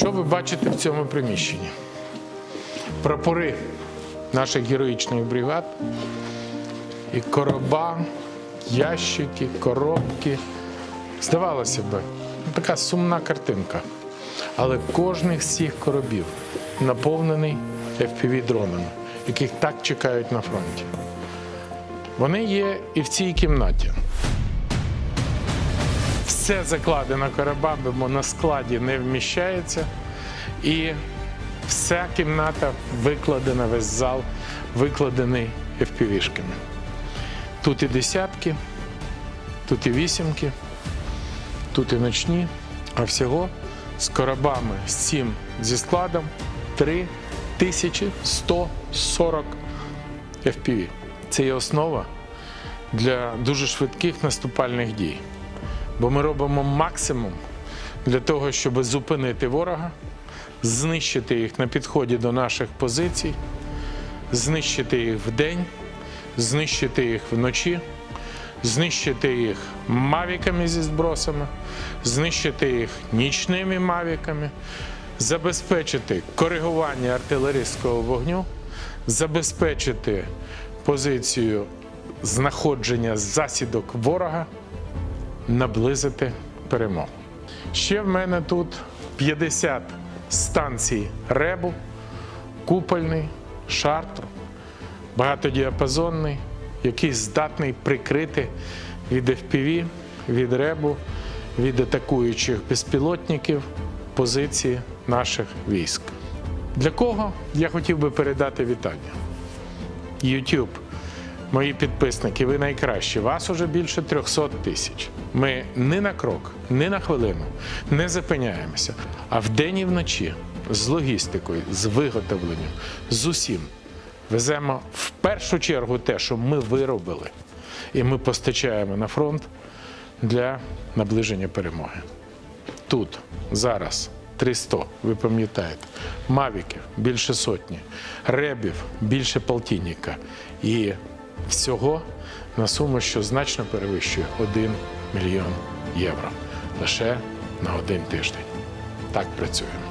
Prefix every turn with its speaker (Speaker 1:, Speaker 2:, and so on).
Speaker 1: Що ви бачите в цьому приміщенні? Прапори наших героїчних бригад і короба, ящики, коробки. Здавалося б, така сумна картинка. Але кожний з цих коробів наповнений FPV-дронами, яких так чекають на фронті. Вони є і в цій кімнаті. Все закладено коробами, бо на складі не вміщається. І вся кімната викладена, весь зал викладений FPV-шками. Тут і десятки, тут і вісімки, тут і ночні, а всього з коробами цим зі складом 3140 FPV. Це є основа для дуже швидких наступальних дій. Бо ми робимо максимум для того, щоб зупинити ворога, знищити їх на підході до наших позицій, знищити їх вдень, знищити їх вночі, знищити їх мавіками зі збросами, знищити їх нічними мавіками, забезпечити коригування артилерійського вогню, забезпечити позицію знаходження засідок ворога, наблизити перемогу. Ще в мене тут 50 станцій ребу, купольний, шартр, багатодіапазонний, який здатний прикрити від FPV, від ребу, від атакуючих безпілотників позиції наших військ. Для кого я хотів би передати вітання? YouTube, мої підписники, ви найкращі. Вас уже більше 300 тисяч. Ми ні на крок, ні на хвилину не зупиняємося. А вдень і вночі з логістикою, з виготовленням, з усім веземо в першу чергу те, що ми виробили, і ми постачаємо на фронт для наближення перемоги. Тут зараз 300, ви пам'ятаєте, мавіків більше сотні, ребів більше полтинника. І всього на суму, що значно перевищує 1 мільйон євро лише на один тиждень. Так працюємо.